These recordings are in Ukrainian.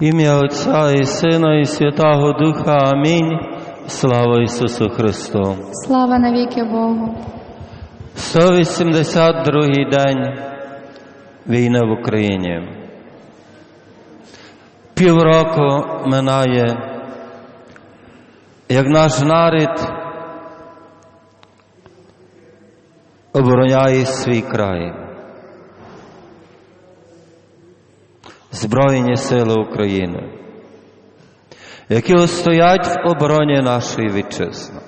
Ім'я Отця і Сина, і Святого Духа. Амінь. Слава Ісусу Христу. Слава навіки Богу. 182-й день війни в Україні. Півроку минає, як наш народ обороняє свій край. Збройні сили України, які стоять в обороні нашої вітчизни.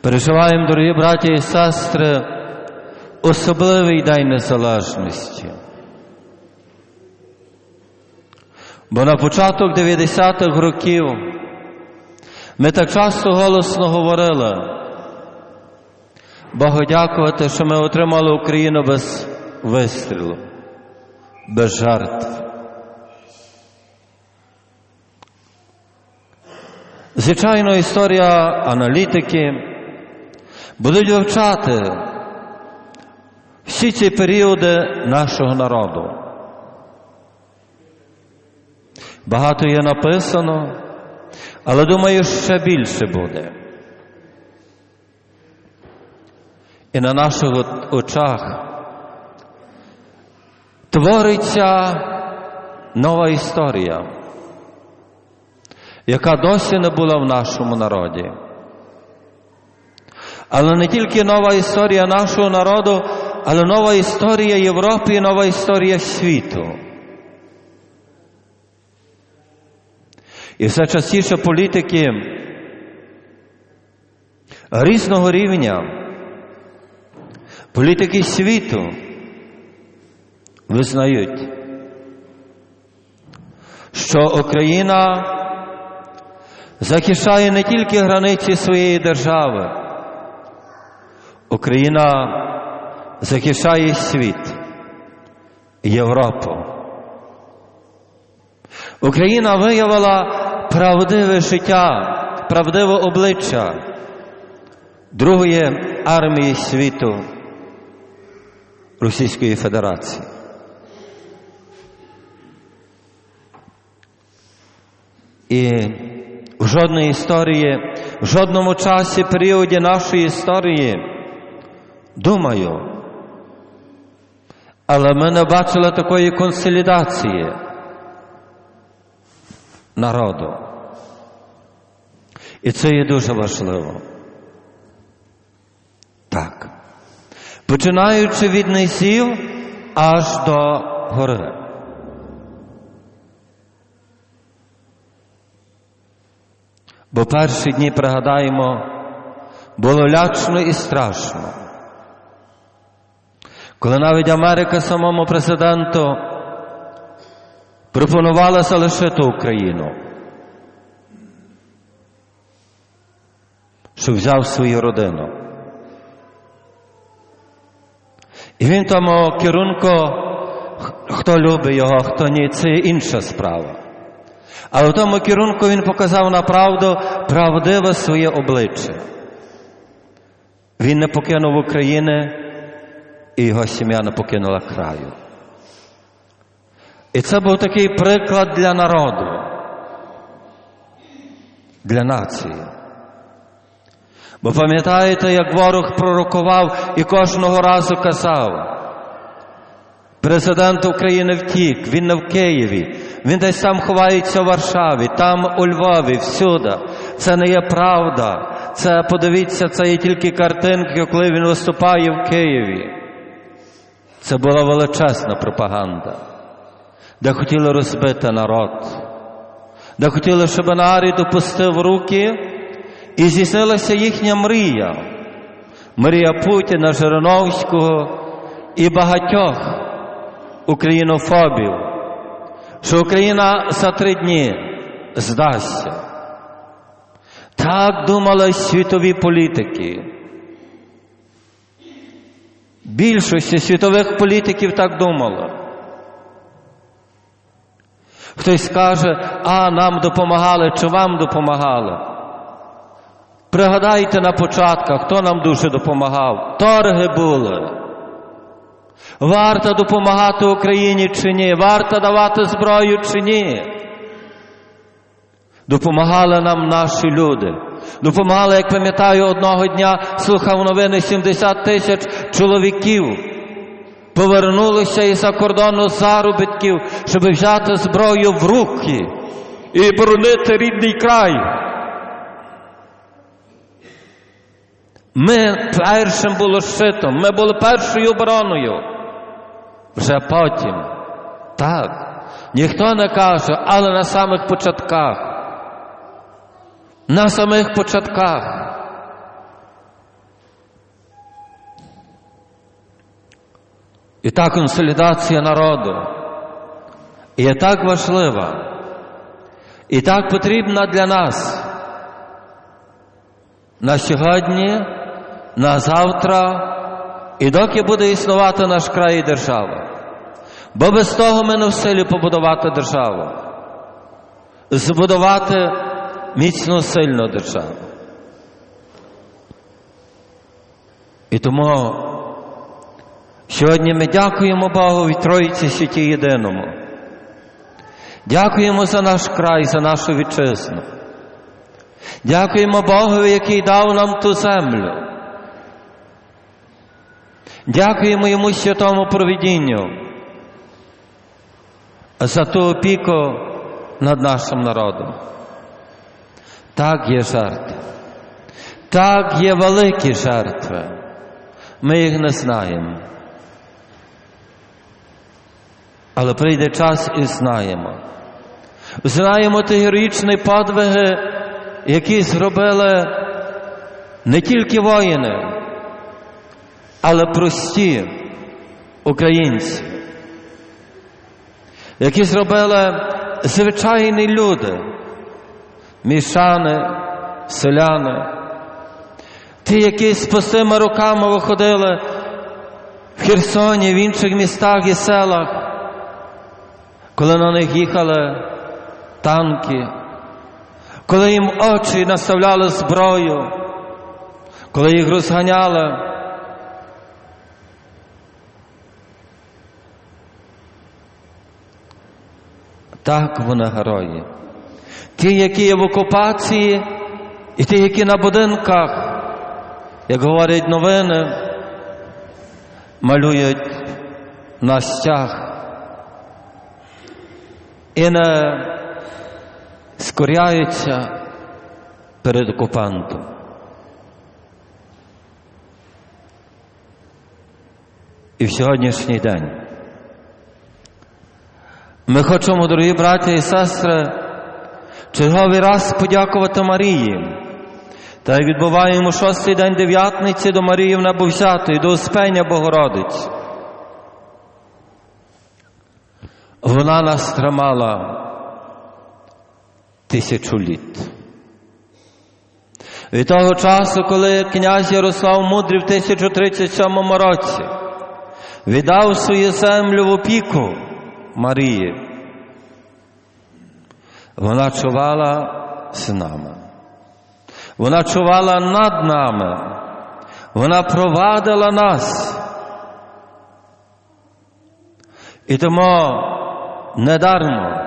Переживаємо, дорогі браті і сестри, особливий День Незалежності. Бо на початок 90-х років ми так часто голосно говорили, Богу дякувати, що ми отримали Україну без вистрілу, без жертв. Звичайно, історія аналітики будуть вивчати всі ці періоди нашого народу. Багато є написано, але думаю, ще більше буде. І на наших очах твориться нова історія яка досі не була в нашому народі. Але не тільки нова історія нашого народу, але нова історія Європи і нова історія світу. І все частіше політики різного рівня, політики світу визнають, що Україна захищає не тільки границі своєї держави, Україна захищає світ, Європу. Україна виявила правдиве життя, правдиве обличчя Другої армії світу Російської Федерації. І в жодної історії, в жодному часі, періоді нашої історії, думаю, але ми не бачили такої консолідації народу. І це є дуже важливо. Так. Починаючи від низів аж до гори. Бо перші дні, пригадаємо, було лячно і страшно. Коли навіть Америка самому президенту пропонувала залишити Україну, щоб взяв свою родину. І він тому керунку, хто любить його, хто ні, це інша справа. Але в тому керунку він показав на правду правдиве своє обличчя. Він не покинув України, і його сім'я не покинула краю. І це був такий приклад для народу, для нації. Бо пам'ятаєте, як ворог пророкував і кожного разу казав, Президент України втік, він не в Києві, він десь там ховається в Варшаві, там у Львові, всюди. Це не є правда. Це, подивіться, це є тільки картинки, коли він виступає в Києві. Це була величезна пропаганда, де хотіли розбити народ, де хотіли, щоб народ опустив руки і здійснилася їхня мрія. Мрія Путіна, Жириновського і багатьох українофобів, що Україна за три дні здасться. Так думали світові політики. Більшості світових політиків так думало. Хтось скаже, а нам допомагали, чи вам допомагали. Пригадайте на початках, хто нам дуже допомагав. Торги були. Варто допомагати Україні чи ні? Варто давати зброю чи ні? Допомагали нам наші люди. Допомагали, як пам'ятаю, одного дня слухав новини 70 тисяч чоловіків. Повернулися із-за кордону заробітків, щоб взяти зброю в руки і боронити рідний край. Ми першим було щитом, ми були першою обороною. Вже потім. Так. Ніхто не каже, але на самих початках. На самих початках. І та консолідація народу є так важлива і так потрібна для нас на сьогодні, на завтра і доки буде існувати наш край і держава. Бо без того ми не в силі побудувати державу, збудувати міцну сильну державу. І тому сьогодні ми дякуємо Богу і Троїці Святі Єдиному. Дякуємо за наш край, за нашу вітчизну. Дякуємо Богу, який дав нам ту землю. Дякуємо йому святому провідінню за ту опіку над нашим народом. Так є жертви. Так є великі жертви. Ми їх не знаємо. Але прийде час і знаємо. Знаємо ті героїчні подвиги, які зробили не тільки воїни, але прості українці, які зробили звичайні люди, мішани, селяни, ті, які з пустими руками виходили в Херсоні, в інших містах і селах, коли на них їхали танки, коли їм очі наставляли зброю, коли їх розганяли. Так вони герої. Ті, які є в окупації, і ті, які на будинках, як говорять новини, малюють на стяг і не скоряються перед окупантом. І в сьогоднішній день ми хочемо, дорогі браті і сестри, черговий раз подякувати Марії. Та як відбуваємо шостий день дев'ятниці до Марії в Небовзятої, до Успення Богородиці. Вона нас тримала тисячу літ. Від того часу, коли князь Ярослав Мудрий в 1037 році віддав свою землю в опіку Марії, вона чувала з нами. Вона чувала над нами. Вона провадила нас. І тому недармо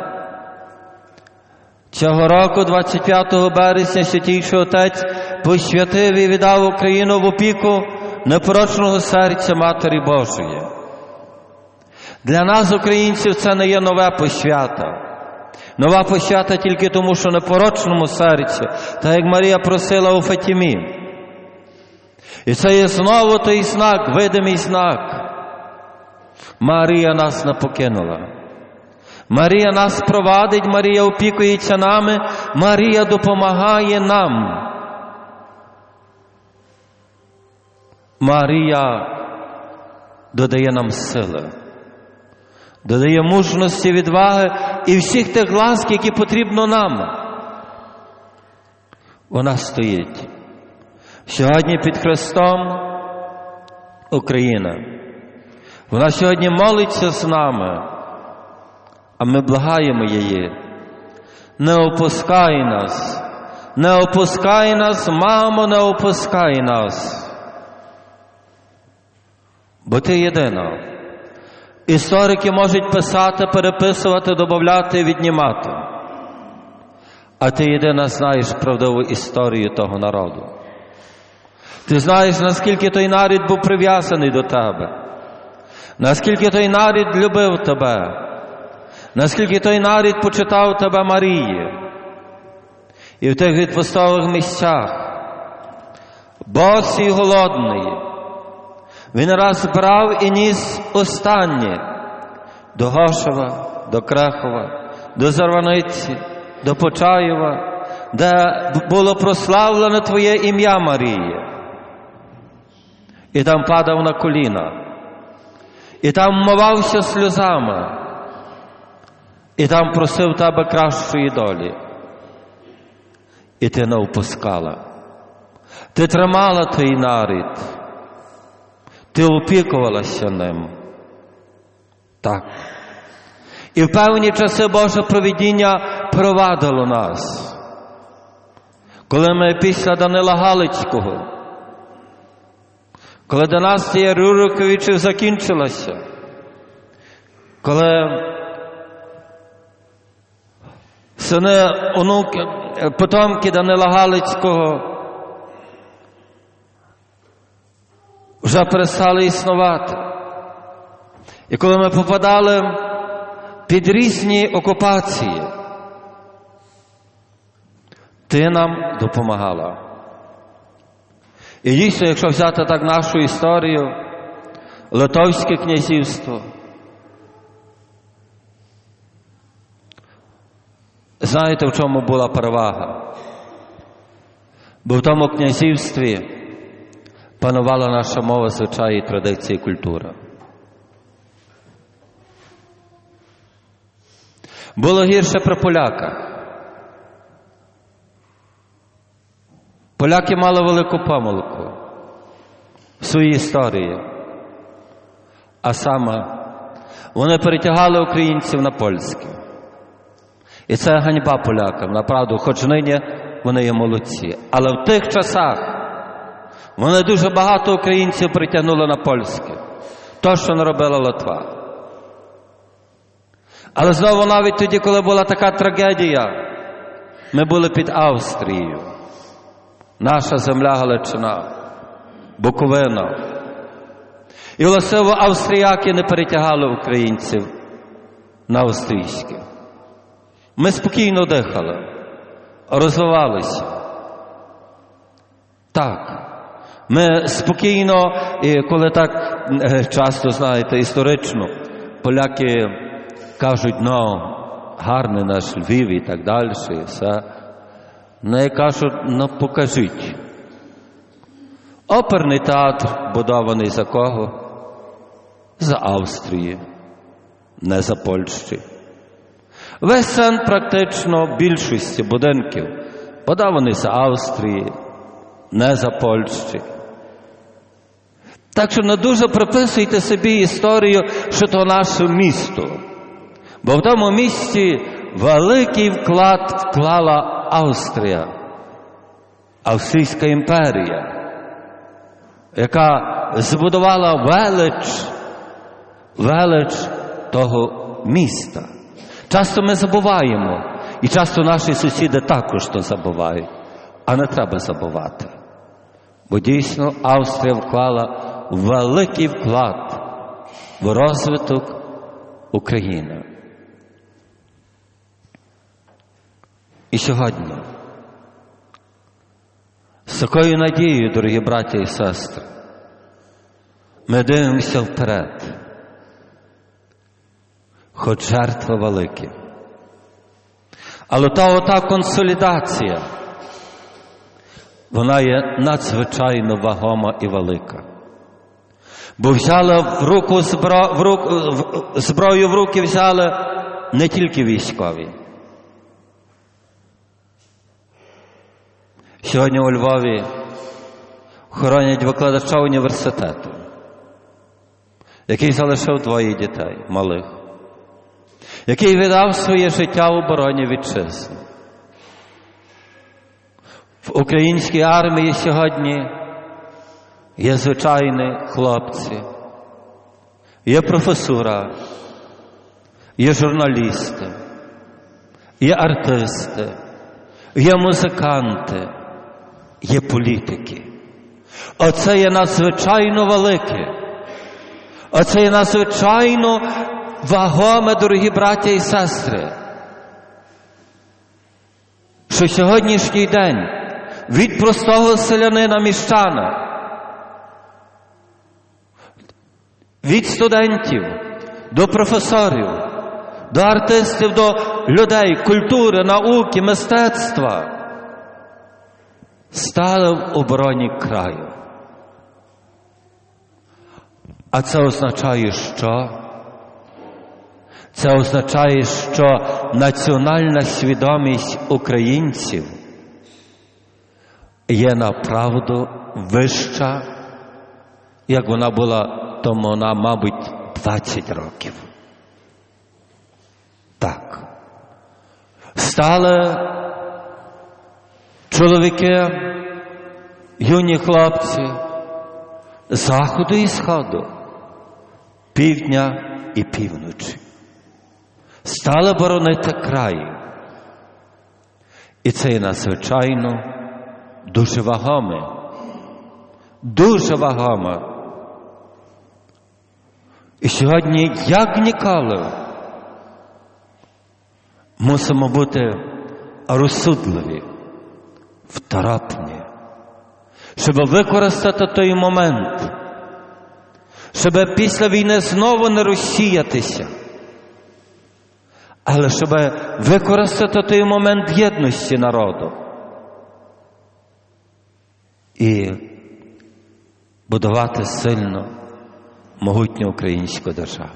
цього року, 25 березня, Святійший Отець посвятив і віддав Україну в опіку непорочного серця Матері Божої. Для нас, українців, це не є нове посвята. Нова посвята тільки тому, що непорочному серці, та як Марія просила у Фатімі. І це є знову той знак, видимий знак. Марія нас не покинула. Марія нас провадить, Марія опікується нами, Марія допомагає нам. Марія додає нам сили, додає мужності, відваги і всіх тих ласк, які потрібно нам. Вона стоїть. Сьогодні під Христом Україна. Вона сьогодні молиться з нами, а ми благаємо її. Не опускай нас, не опускай нас, мамо, не опускай нас. Бо ти єдина, Історики можуть писати, переписувати, додати, віднімати. А ти єдина знаєш правдиву історію того народу. Ти знаєш, наскільки той нарід був прив'язаний до тебе, наскільки той нарід любив тебе, наскільки той нарід почитав тебе Марії. І в тих відпустових місцях, босий і голодний, він раз брав і ніс останнє до Гошева, до Крехова, до Зарваниці, до Почаєва, де було прославлено Твоє ім'я Марія. І там падав на коліна, і там мовався сльозами, і там просив тебе кращої долі. І ти не впускала. Ти тримала твій нарід, ти опікувалася ним. Так. І в певні часи Боже провідіння провадило нас. Коли ми після Данила Галицького, коли династія Рюриковичів закінчилася, коли сини онуки, потомки Данила Галицького вже перестали існувати. І коли ми попадали під різні окупації, ти нам допомагала. І дійсно, якщо взяти так нашу історію, Литовське князівство, знаєте, в чому була перевага? Бо в тому князівстві панувала наша мова, звичаї, традиції, культура. Було гірше при поляках. Поляки мали велику помилку в своїй історії. А саме вони перетягали українців на польське. І це ганьба полякам, направду, хоч нині вони є молодці. Але в тих часах вони дуже багато українців притягнули на польське. То, що не робила Литва. Але знову навіть тоді, коли була така трагедія, ми були під Австрією. Наша земля Галичина, Буковина. І власиво австріяки не перетягали українців на австрійське. Ми спокійно дихали, розвивалися. Так. Ми спокійно, коли так е, часто знаєте, історично, поляки кажуть, ну, гарний наш Львів і так далі, все. Ну, я кажу, ну покажіть. Оперний театр будований за кого? За Австрії, не за Польщі. Весь центр практично більшості будинків будований за Австрії, не за Польщі. Так що не дуже приписуйте собі історію, що то наше місто. Бо в тому місті великий вклад вклала Австрія, Австрійська імперія, яка збудувала велич, велич того міста. Часто ми забуваємо, і часто наші сусіди також то забувають, а не треба забувати. Бо дійсно Австрія вклала великий вклад в розвиток України. І сьогодні з такою надією, дорогі браті і сестри, ми дивимося вперед, хоч жертви великі. Але та ота консолідація, вона є надзвичайно вагома і велика. Бо взяли в руку збро, в руку, в, зброю в руки взяли не тільки військові. Сьогодні у Львові хоронять викладача університету, який залишив двоє дітей малих, який віддав своє життя в обороні вітчизни. В українській армії сьогодні є звичайні хлопці, є професура, є журналісти, є артисти, є музиканти, є політики. Оце є надзвичайно велике. Оце є надзвичайно вагоме, дорогі браття і сестри. Що сьогоднішній день від простого селянина міщана, від студентів до професорів, до артистів, до людей, культури, науки, мистецтва стали в обороні краю. А це означає, що? Це означає, що національна свідомість українців є направду вища, як вона була тому вона, мабуть, 20 років. Так. Стали чоловіки, юні хлопці, заходу і сходу, півдня і півночі. Стали боронити край. І це є надзвичайно дуже вагоме, дуже вагоме. І сьогодні, як ніколи, мусимо бути розсудливі, второпні, щоб використати той момент, щоб після війни знову не розсіятися, але щоб використати той момент єдності народу і будувати сильно могутню українську державу.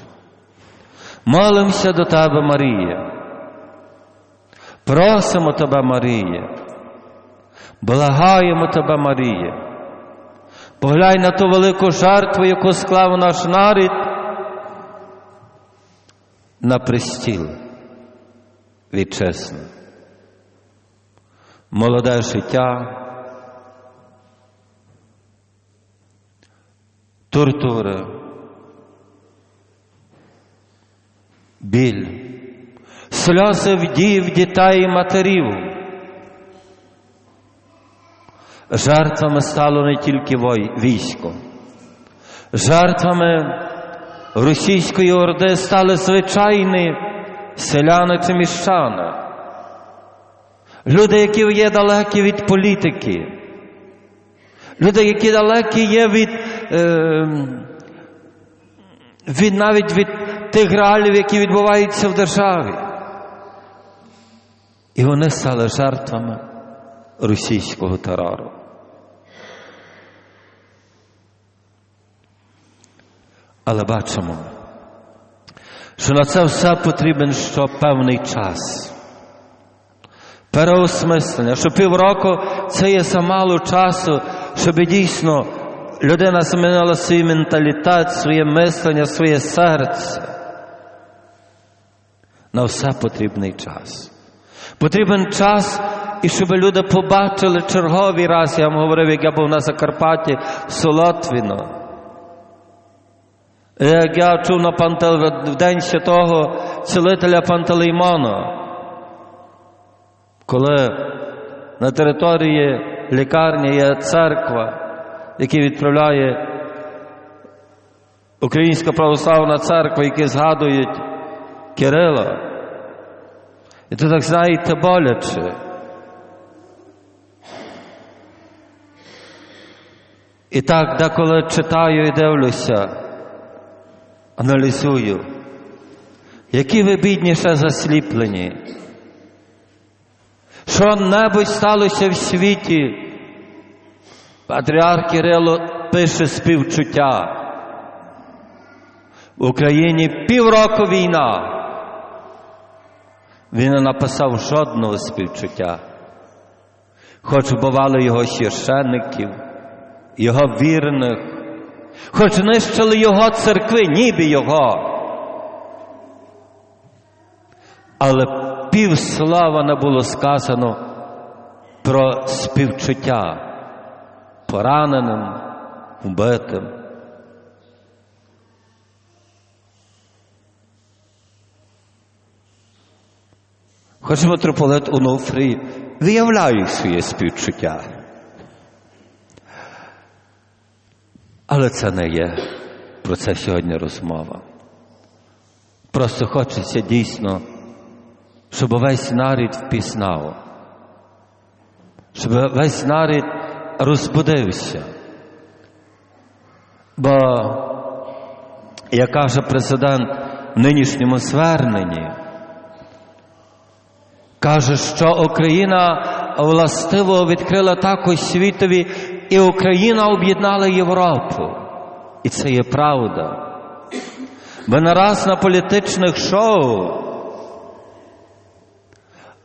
Молимося до Тебе, Марія. Просимо Тебе, Марія. Благаємо Тебе, Марія. Поглянь на ту велику жертву, яку склав наш нарід на престіл вітчизни. Молоде життя, тортури, біль, сльози вдів, дітей і матерів. Жертвами стало не тільки військо, жертвами російської орди стали звичайні селяни чи міщани, люди, які є далекі від політики, люди, які далекі є від, від навіть від тих реалів, які відбуваються в державі. І вони стали жертвами російського терору. Але бачимо, що на це все потрібен що певний час. Переосмислення, що півроку це є замало часу, щоб дійсно людина змінила свій менталітет, своє мислення, своє серце. На все потрібний час. Потрібен час, і щоб люди побачили черговий раз, я вам говорив, як я був на Закарпатті, Солотвіно. Як я чув на Пантел... в день святого цілителя Пантелеймона, коли на території лікарні є церква, яка відправляє Українська православна церква, які згадують Кирила. І то так знаєте боляче. І так, деколи читаю і дивлюся, аналізую, які ви бідніше засліплені. Що небудь сталося в світі? Патріарх Кирило пише співчуття. В Україні півроку війна. Він не написав жодного співчуття. Хоч бували його священників, його вірних, хоч нищили його церкви, ніби його. Але півслава не було сказано про співчуття пораненим, вбитим. Хоч митрополит Онуфрій виявляє своє співчуття. Але це не є про це сьогодні розмова. Просто хочеться дійсно, щоб весь нарід впізнав, щоб весь нарід розбудився. Бо, як каже президент в нинішньому зверненні, каже, що Україна властиво відкрила також світові, і Україна об'єднала Європу. І це є правда. Бо нараз на політичних шоу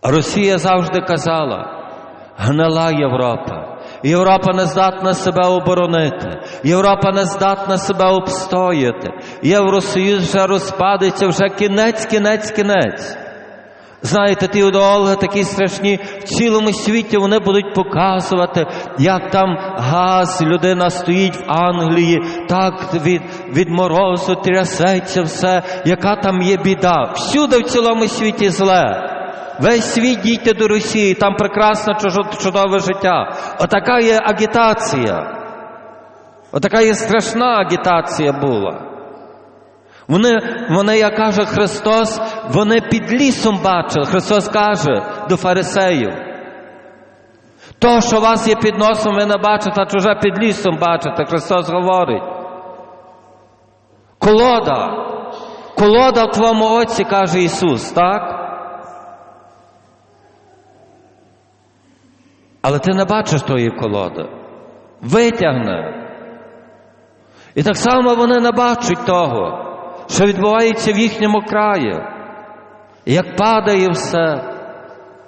Росія завжди казала, гнила Європа. Європа не здатна себе оборонити, Європа не здатна себе обстояти. Євросоюз вже розпадеться, вже кінець, кінець, кінець. Знаєте, ті ідеологи такі страшні, в цілому світі вони будуть показувати, як там газ, людина стоїть в Англії, так від, від морозу трясеться все, яка там є біда. Всюди в цілому світі зле. Весь світ дійте до Росії, там прекрасне чудове життя. Отака є агітація. Отака є страшна агітація була. Вони, вони, як каже Христос, вони під лісом бачили. Христос каже до фарисеїв. То, що у вас є під носом, ви не бачите, а чуже під лісом бачите. Христос говорить. Колода. Колода в твоєму оці, каже Ісус, так? Але ти не бачиш тої колоди. Витягне. І так само вони не бачать того, що відбувається в їхньому краї, як падає все,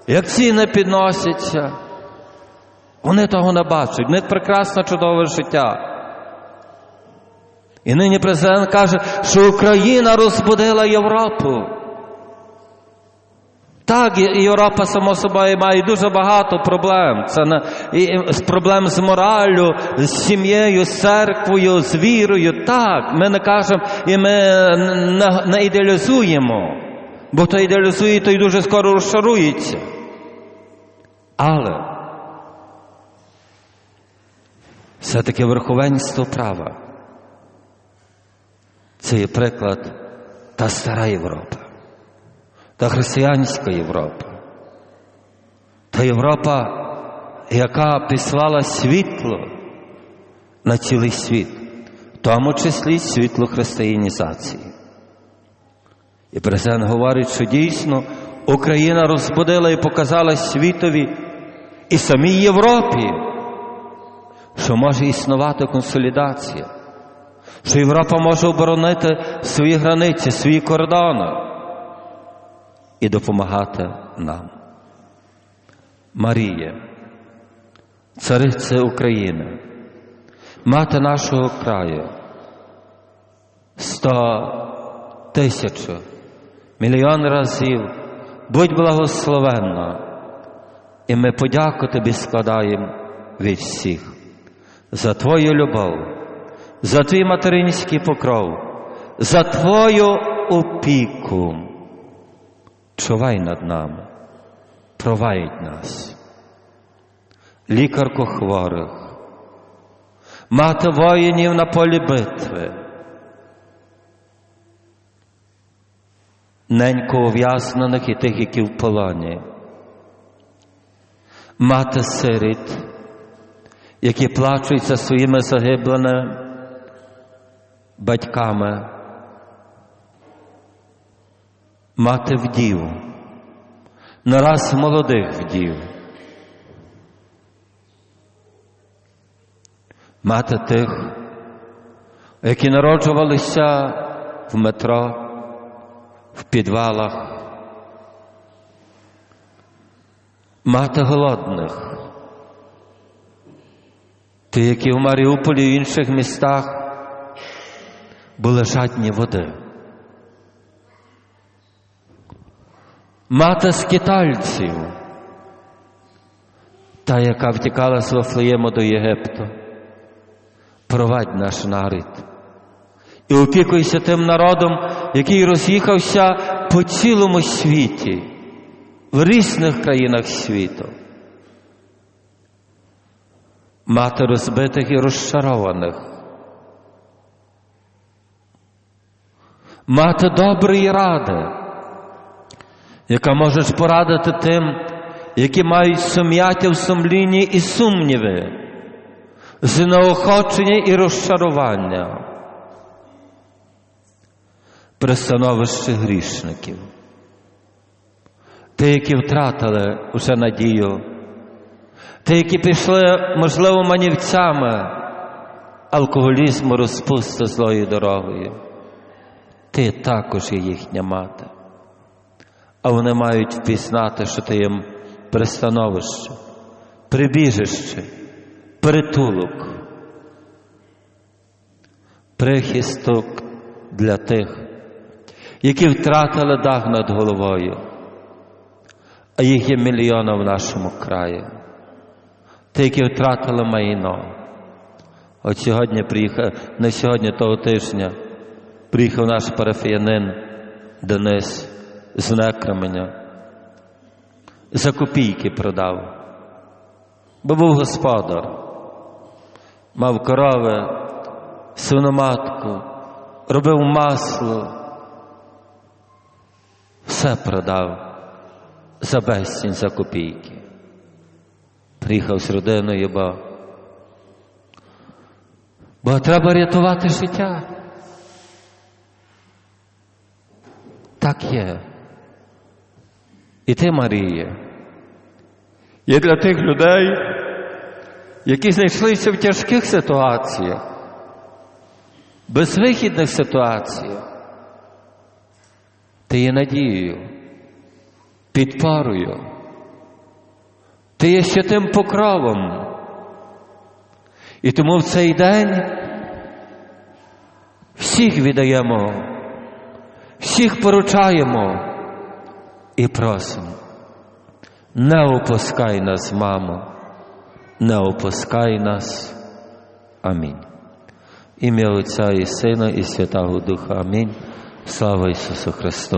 як ціни підносяться. Вони того не бачать. В них прекрасне чудове життя. І нині президент каже, що Україна розбудила Європу. Так, Європа, само собою, має дуже багато проблем. Це не, і, з проблем з мораллю, з сім'єю, з церквою, з вірою. Так, ми не кажемо і ми не, не ідеалізуємо, бо хто ідеалізує, той дуже скоро розшарується. Але все-таки верховенство права. Це є приклад та стара Європа та християнська Європа, та Європа, яка післала світло на цілий світ, в тому числі світло християнізації. І президент говорить, що дійсно Україна розбудила і показала світові і самій Європі, що може існувати консолідація, що Європа може оборонити свої границі, свої кордони і допомагати нам. Марія, цариця України, мати нашого краю, сто тисяч, мільйон разів, будь благословенна, і ми подяку тобі складаємо від всіх за Твою любов, за твій материнський покров, за Твою опіку. Чувай над нами, провадь нас, лікарку хворих, мати воїнів на полі битви, ненько ув'язнених і тих, які в полоні, мати сиріт, які плачуть за своїми загиблими батьками мати вдів, нараз молодих вдів, мати тих, які народжувалися в метро, в підвалах, мати голодних, ті, які в Маріуполі і інших містах були жадні води. Мати скитальців, та, яка втікала з Вафлеєму до Єгипту, провадь наш народ. І опікуйся тим народом, який роз'їхався по цілому світі, в різних країнах світу. Мати розбитих і розчарованих. Мати доброї ради, яка можеш порадити тим, які мають сум'яття в сумлінні і сумніви, знеохочення і розчарування, при становищі грішників. Ті, які втратили вже надію, ті, які пішли, можливо, манівцями алкоголізму, розпусти злою дорогою. Ти також є їхня мати. А вони мають впізнати, що ти їм пристановище, прибіжище, притулок, прихисток для тих, які втратили дах над головою, а їх є мільйони в нашому краї. Ті, які втратили майно. От сьогодні приїхав, не сьогодні того тижня, приїхав наш парафіянин Денис з Некременя. За копійки продав, бо був господар, мав корови, свиноматку, робив масло, все продав за безцінь, за копійки. Приїхав з родиною, бо, бо треба рятувати життя. Так є. І ти, Марія, є для тих людей, які знайшлися в тяжких ситуаціях, безвихідних ситуаціях. Ти є надією, підпорою. Ти є ще тим покровом. І тому в цей день всіх віддаємо, всіх поручаємо і просимо. Не опускай нас, мамо, не опускай нас. Амінь. Ім'я Отця і Сина, і Святого Духа. Амінь. Слава Ісусу Христу!